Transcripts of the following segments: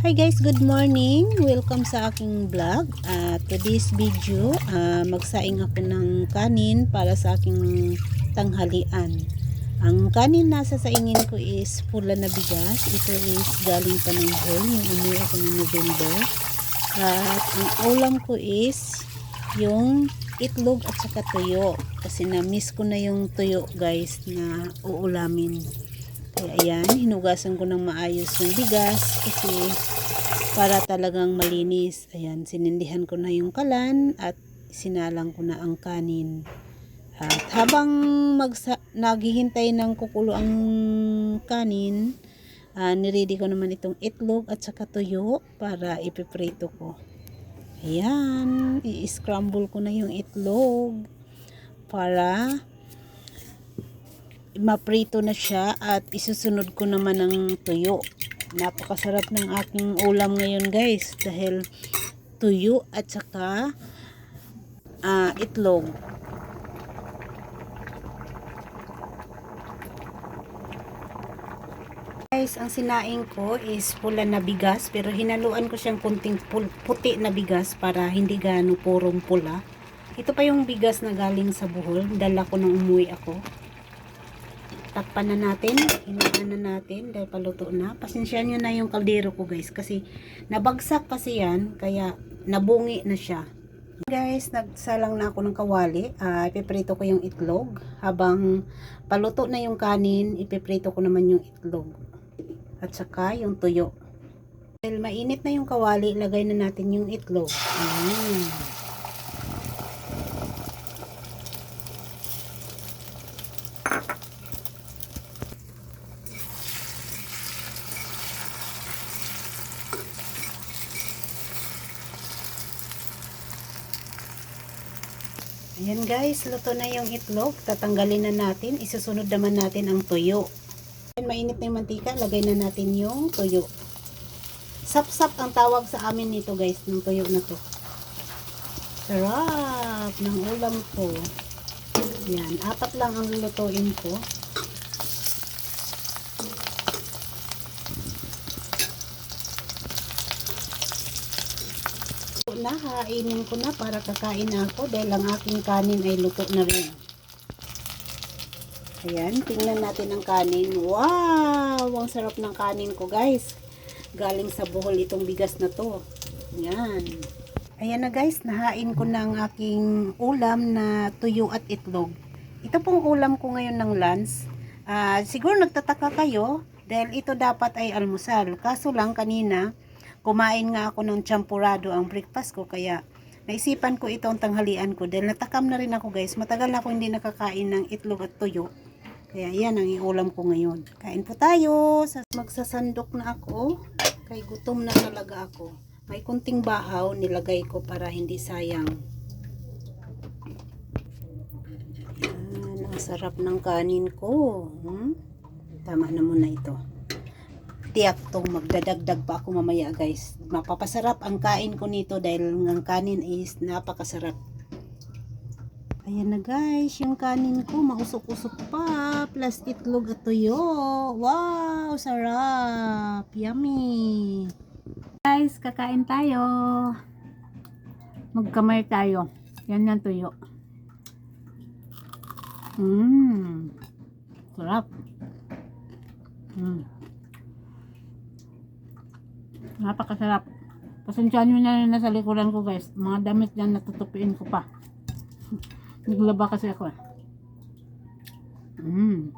Hi guys, good morning. Welcome sa aking vlog. Uh, today's video, uh, magsaing ako ng kanin para sa aking tanghalian. Ang kanin nasa saingin ko is pula na bigas. Ito is galing pa ng hall, yung umuwi ako ng November. At ang ulam ko is yung itlog at saka tuyo. Kasi na-miss ko na yung tuyo guys na uulamin. Kaya ayan, hinugasan ko ng maayos yung bigas kasi para talagang malinis. Ayan, sinindihan ko na yung kalan at sinalang ko na ang kanin. At habang magsa- naghihintay ng kukulo ang kanin, uh, niready ko naman itong itlog at saka tuyo para ipiprito ko. Ayan, i-scramble ko na yung itlog para maprito na siya at isusunod ko naman ng tuyo. Napakasarap ng aking ulam ngayon guys dahil tuyo at saka ah, itlog. Guys, ang sinaing ko is pula na bigas pero hinaluan ko siyang kunting puti na bigas para hindi gaano purong pula. Ito pa yung bigas na galing sa buhol. Dala ko nung umuwi ako takpan na natin, hinaan na natin dahil paluto na. Pasensyahan nyo na yung kaldero ko guys kasi nabagsak kasi yan kaya nabungi na siya. Guys, nagsalang na ako ng kawali. Uh, ipiprito ko yung itlog. Habang paluto na yung kanin, ipiprito ko naman yung itlog. At saka yung tuyo. Dahil mainit na yung kawali, ilagay na natin yung itlog. Ayan. Ayan guys, luto na yung itlog. Tatanggalin na natin. Isusunod naman natin ang tuyo. Ayan, mainit na yung mantika. Lagay na natin yung tuyo. Sap-sap ang tawag sa amin nito guys, ng tuyo na to. Sarap ng ulam ko. Yan, apat lang ang lulutuin ko. Na, hainin ko na para kakain ako dahil ang aking kanin ay luto na rin. Ayan, tingnan natin ang kanin. Wow! Ang sarap ng kanin ko guys. Galing sa buhol itong bigas na to. Ayan. Ayan na guys, nahain ko na ang aking ulam na tuyo at itlog. Ito pong ulam ko ngayon ng lunch. Uh, siguro nagtataka kayo dahil ito dapat ay almusal. Kaso lang kanina, kumain nga ako ng champurado ang breakfast ko kaya naisipan ko ito ang tanghalian ko. Dahil natakam na rin ako guys. Matagal na ako hindi nakakain ng itlog at tuyo kaya yan ang iulam ko ngayon. Kain po tayo. Magsasandok na ako kay gutom na talaga ako. May kunting bahaw nilagay ko para hindi sayang. Yan ang sarap ng kanin ko. Hmm? tama na muna ito tiyak tong magdadagdag pa ako mamaya guys. Mapapasarap ang kain ko nito dahil ang kanin is napakasarap. Ayan na guys, yung kanin ko mausok-usok pa. Plus itlog at tuyo. Wow, sarap. Yummy. Guys, kakain tayo. Magkamay tayo. Yan yung tuyo. Mmm. Sarap. Mmm. Napakasarap. Pasensyahan nyo na rin nasa likuran ko guys. Mga damit yan natutupiin ko pa. Naglaba kasi ako. Mmm.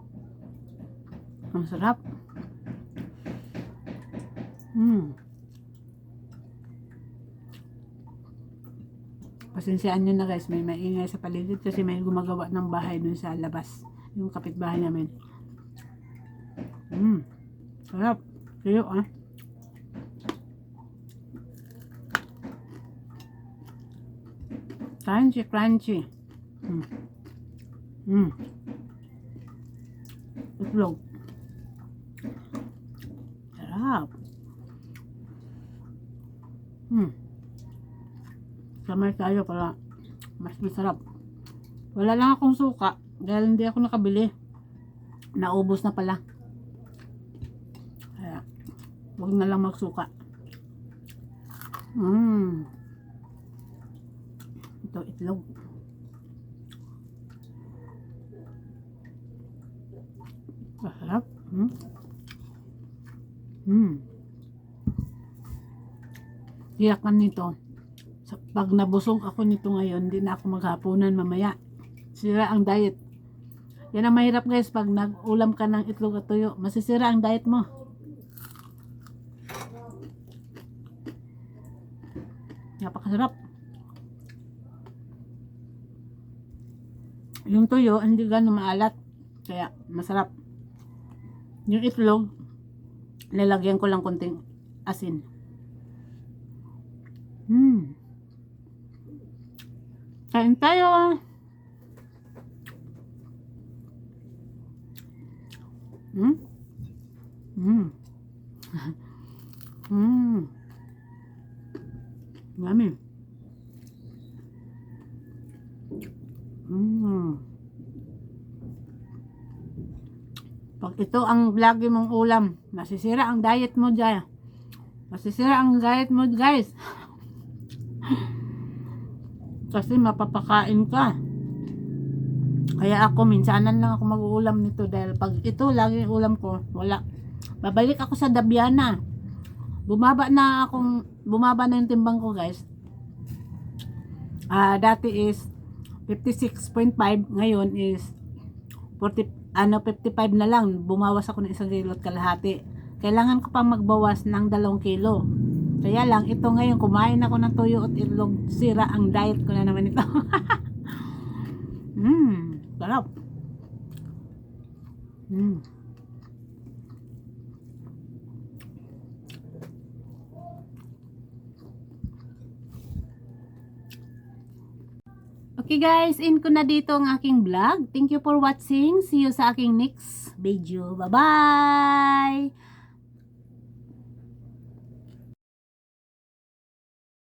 Ang sarap. Mmm. Pasensyaan nyo na guys. May maingay sa paligid kasi may gumagawa ng bahay dun sa labas. Yung kapitbahay namin. Mmm. Sarap. Tuyo ah. Crunchy, crunchy. Mm. Mm. Itlog. Sarap. Hmm. Samay tayo para mas masarap. Wala lang akong suka dahil hindi ako nakabili. Naubos na pala. Kaya, huwag na lang magsuka. Mm. Ito, itlog. Masarap. Mm. Mm. Tiyakan nito. Sa- Pag nabusog ako nito ngayon, hindi na ako maghapunan mamaya. Sira ang diet. Yan ang mahirap guys pag nag-ulam ka ng itlog at tuyo. Masisira ang diet mo. Napakasarap. Yung tuyo, hindi gano'ng maalat. Kaya, masarap. Yung itlog, lalagyan ko lang konting asin. Hmm. Kain tayo. Hmm? Hmm. Yummy. Mm. Pag ito ang lagi mong ulam, masisira ang diet mo dyan. Masisira ang diet mo guys. Kasi mapapakain ka. Kaya ako, minsanan lang ako mag-uulam nito dahil pag ito lagi ulam ko, wala. Babalik ako sa Dabiana. Bumaba na akong, bumaba na yung timbang ko guys. Ah, dati is 56.5, ngayon is 40, ano, 55 na lang. Bumawas ako ng isang kilo at kalahati. Kailangan ko pa magbawas ng dalawang kilo. Kaya lang, ito ngayon, kumain ako ng tuyo at itlog. Sira ang diet ko na naman ito. Mmm, sarap. Mmm. Okay guys, in ko na dito ang aking vlog. Thank you for watching. See you sa aking next video. Bye-bye!